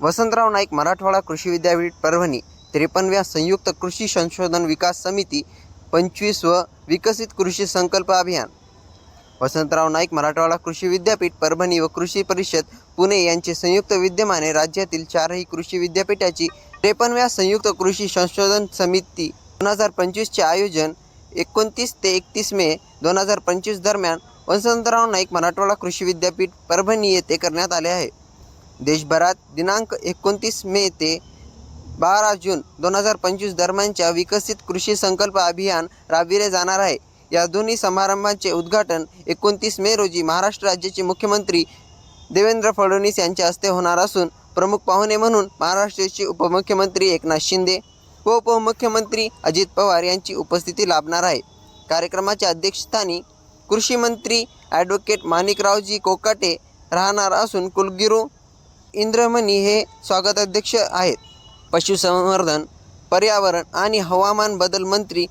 वसंतराव नाईक मराठवाडा कृषी विद्यापीठ परभणी त्रेपन्नव्या संयुक्त कृषी संशोधन विकास समिती पंचवीस व विकसित कृषी संकल्प अभियान. वसंतराव नाईक मराठवाडा कृषी विद्यापीठ परभणी व कृषी परिषद पुणे यांचे संयुक्त विद्यमाने राज्यातील चारही कृषी विद्यापीठाची त्रेपन्नव्या संयुक्त कृषी संशोधन समिती दोन हजार पंचवीसचे आयोजन एकोणतीस ते एकतीस मे दोन हजार पंचवीस दरम्यान वसंतराव नाईक मराठवाडा कृषी विद्यापीठ परभणी येथे करण्यात आले आहे. देशभरात दिनांक एकोणतीस मे ते बारा जून दोन हजार पंचवीस दरम्यानच्या विकसित कृषी संकल्प अभियान राबविले जाणार आहे. या दोन्ही समारंभांचे उद्घाटन एकोणतीस मे रोजी महाराष्ट्र राज्याचे मुख्यमंत्री देवेंद्र फडणवीस यांच्या हस्ते होणार असून प्रमुख पाहुणे म्हणून महाराष्ट्राचे उपमुख्यमंत्री एकनाथ शिंदे व उपमुख्यमंत्री अजित पवार यांची उपस्थिती लाभणार आहे. कार्यक्रमाच्या अध्यक्षस्थानी कृषी मंत्री ॲडव्होकेट माणिकरावजी कोकाटे राहणार असून कुलगिरू इंद्रमणी हे स्वागताध्यक्ष आहेत. पशुसंवर्धन पर्यावरण आणि हवामान बदल मंत्री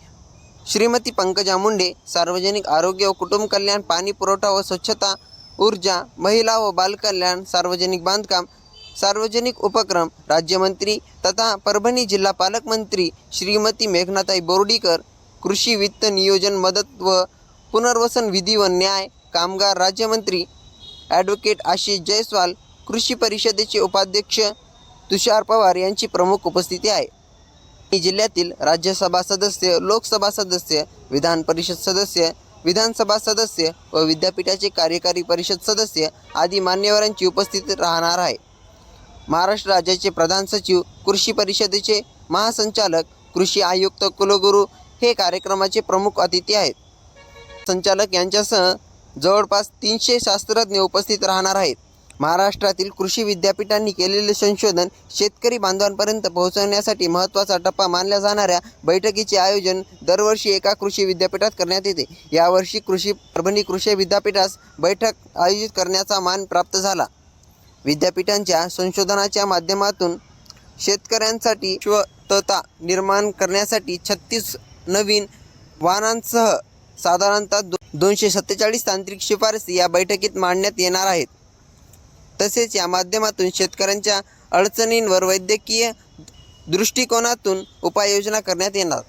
श्रीमती पंकजा मुंडे सार्वजनिक आरोग्य व कुटुंब कल्याण पाणी पुरवठा व स्वच्छता ऊर्जा महिला व बालकल्याण सार्वजनिक बांधकाम सार्वजनिक उपक्रम राज्यमंत्री तथा परभणी जिल्हा पालकमंत्री श्रीमती मेघनाताई बोर्डीकर कृषी वित्त नियोजन मदत व पुनर्वसन विधी व न्याय कामगार राज्यमंत्री ॲडव्होकेट आशिष जयस्वाल कृषी परिषदेचे उपाध्यक्ष तुषार पवार यांची प्रमुख उपस्थिती आहे. जिल्ह्यातील राज्यसभा सदस्य लोकसभा सदस्य विधान परिषद सदस्य विधानसभा सदस्य व विद्यापीठाचे कार्यकारी परिषद सदस्य आदी मान्यवरांची उपस्थिती राहणार आहे. महाराष्ट्र राज्याचे प्रधान सचिव कृषी परिषदेचे महासंचालक कृषी आयुक्त कुलगुरू हे कार्यक्रमाचे प्रमुख अतिथी आहेत. संचालक यांच्यासह जवळपास तीनशे शास्त्रज्ञ उपस्थित राहणार आहेत. महाराष्ट्रातील कृषी विद्यापीठांनी केलेले संशोधन शेतकरी बांधवांपर्यंत पोहोचवण्यासाठी महत्त्वाचा टप्पा मानल्या जाणाऱ्या बैठकीचे आयोजन दरवर्षी एका कृषी विद्यापीठात करण्यात येते. यावर्षी कृषी परभणी कृषी विद्यापीठास बैठक आयोजित करण्याचा मान प्राप्त झाला. विद्यापीठांच्या संशोधनाच्या माध्यमातून शेतकऱ्यांसाठी श्वतता निर्माण करण्यासाठी छत्तीस नवीन वाहनांसह साधारणतः दो दोनशे सत्तेचाळीस तांत्रिक शिफारसी या बैठकीत मांडण्यात येणार आहेत. तसेच या माध्यमातून शेतकऱ्यांच्या अडचणींवर वैद्यकीय दृष्टिकोनातून उपाययोजना करण्यात येणार.